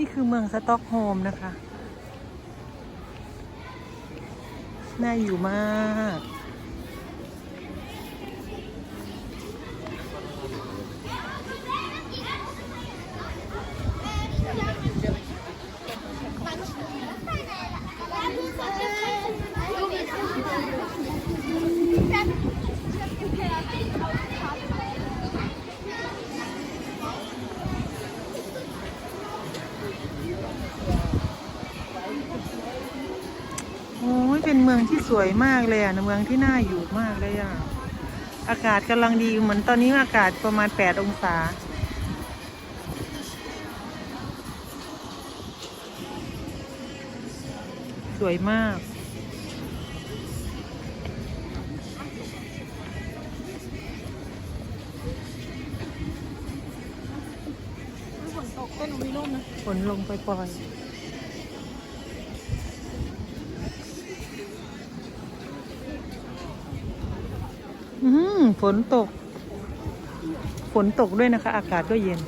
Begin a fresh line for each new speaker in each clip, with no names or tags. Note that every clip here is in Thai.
นี่คือเมืองสต็อกโฮล์มนะคะ น่าอยู่มาก โอ้ยเป็นเมืองที่สวยมากเลยอะเมืองที่น่าอยู่มากเลยอะ อากาศกำลังดีเหมือนตอนนี้อากาศประมาณ 8 องศา สวยมาก
ฝนตกก็หนูมีร่มนะ
ฝนลงปล่อย ฝนตก ฝนตกด้วยนะคะ อากาศก็เย็น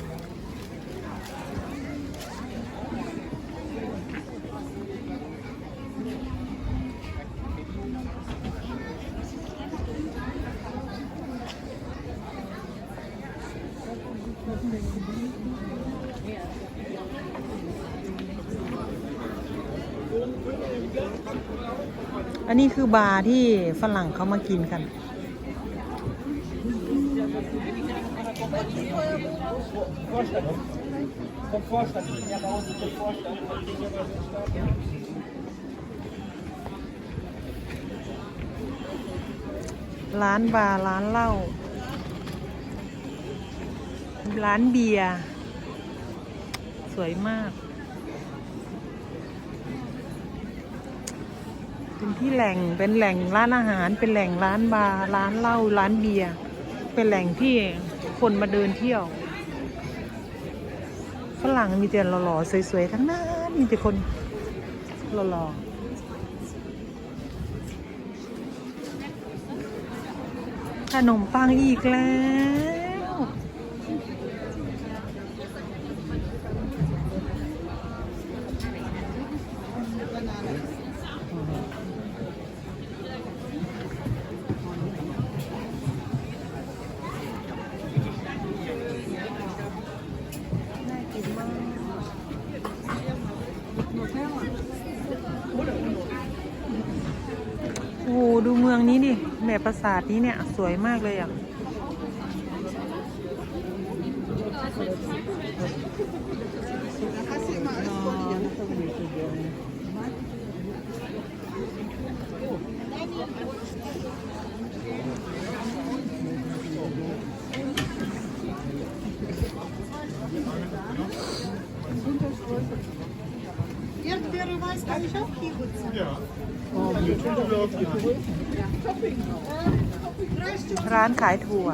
อันนี้คือบาร์ที่ฝรั่งเขามากินกัน ร้านบาร์ร้านเหล้า ร้านเบียร์ สวยมาก เป็นที่แหล่ง เป็นแหล่งร้านอาหาร เป็นแหล่งร้านบาร์ ร้านเหล้า ร้านเบียร์ เป็นแหล่งที่ คนมาเดินเที่ยวฝรั่งมีแต่หล่อๆสวยๆทั้งนั้น มีแต่คนหล่อๆขนมปังอีกแล้ว หดูเมืองนี้ดิแบบปราสาทนี้เนี่ย สวยมากเลยอะ ร้านขายถั่ว